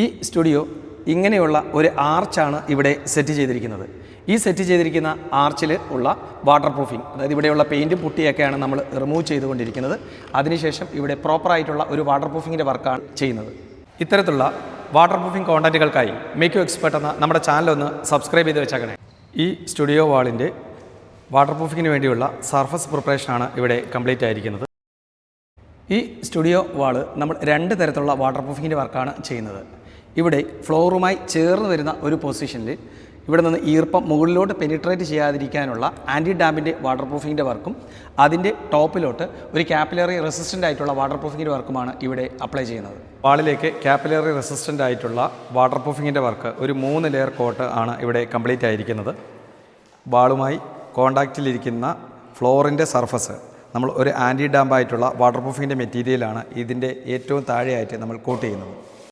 ഈ സ്റ്റുഡിയോ ഇങ്ങനെയുള്ള ഒരു ആർച്ചാണ് ഇവിടെ സെറ്റ് ചെയ്തിരിക്കുന്നത്. ഈ സെറ്റ് ചെയ്തിരിക്കുന്ന ആർച്ചിൽ ഉള്ള വാട്ടർ പ്രൂഫിംഗ് അതായത് ഇവിടെയുള്ള പെയിന്റും പുട്ടിയൊക്കെയാണ് നമ്മൾ റിമൂവ് ചെയ്തുകൊണ്ടിരിക്കുന്നത്. അതിനുശേഷം ഇവിടെ പ്രോപ്പറായിട്ടുള്ള ഒരു വാട്ടർ പ്രൂഫിങ്ങിന്റെ വർക്കാണ് ചെയ്യുന്നത്. ഇത്തരത്തിലുള്ള വാട്ടർ പ്രൂഫിംഗ് കോണ്ടന്റുകൾക്കായി മേക്ക് എക്സ്പെർട്ട് എന്ന നമ്മുടെ ചാനലൊന്ന് സബ്സ്ക്രൈബ് ചെയ്ത് വെച്ചേക്കണേ. ഈ സ്റ്റുഡിയോ വാളിന്റെ വാട്ടർ പ്രൂഫിങ്ങിന് വേണ്ടിയുള്ള സർഫസ് പ്രിപ്പറേഷനാണ് ഇവിടെ കംപ്ലീറ്റ് ആയിരിക്കുന്നത്. ഈ സ്റ്റുഡിയോ വാൾ നമ്മൾ രണ്ട് തരത്തിലുള്ള വാട്ടർ പ്രൂഫിങ്ങിന്റെ വർക്കാണ് ചെയ്യുന്നത്. ഇവിടെ ഫ്ലോറുമായി ചേർന്ന് വരുന്ന ഒരു പൊസിഷനിൽ ഇവിടെ നിന്ന് ഈർപ്പം മുകളിലോട്ട് പെനിട്രേറ്റ് ചെയ്യാതിരിക്കാനുള്ള ആന്റി ഡാമിന്റെ വാട്ടർ പ്രൂഫിങ്ങിന്റെ വർക്കും അതിന്റെ ടോപ്പിലോട്ട് ഒരു ക്യാപ്പിലറി റെസിസ്റ്റന്റ് ആയിട്ടുള്ള വാട്ടർ പ്രൂഫിങ്ങിന്റെ വർക്കുമാണ് ഇവിടെ അപ്ലൈ ചെയ്യുന്നത്. വാളിലേക്ക് ക്യാപ്പിലറി റെസിസ്റ്റന്റ് ആയിട്ടുള്ള വാട്ടർ പ്രൂഫിങ്ങിന്റെ വർക്ക് ഒരു മൂന്ന് ലെയർ കോട്ട് ആണ് ഇവിടെ കംപ്ലീറ്റ് ആയിരിക്കുന്നത്. വാളുമായി കോണ്ടാക്റ്റിലിരിക്കുന്ന ഫ്ലോറിന്റെ സർഫസ് നമ്മൾ ഒരു ആന്റി ഡാമ്പായിട്ടുള്ള വാട്ടർ പ്രൂഫിങ്ങിന്റെ മെറ്റീരിയലാണ് ഇതിന്റെ ഏറ്റവും താഴെയായിട്ട് നമ്മൾ കോട്ട് ചെയ്യുന്നത്.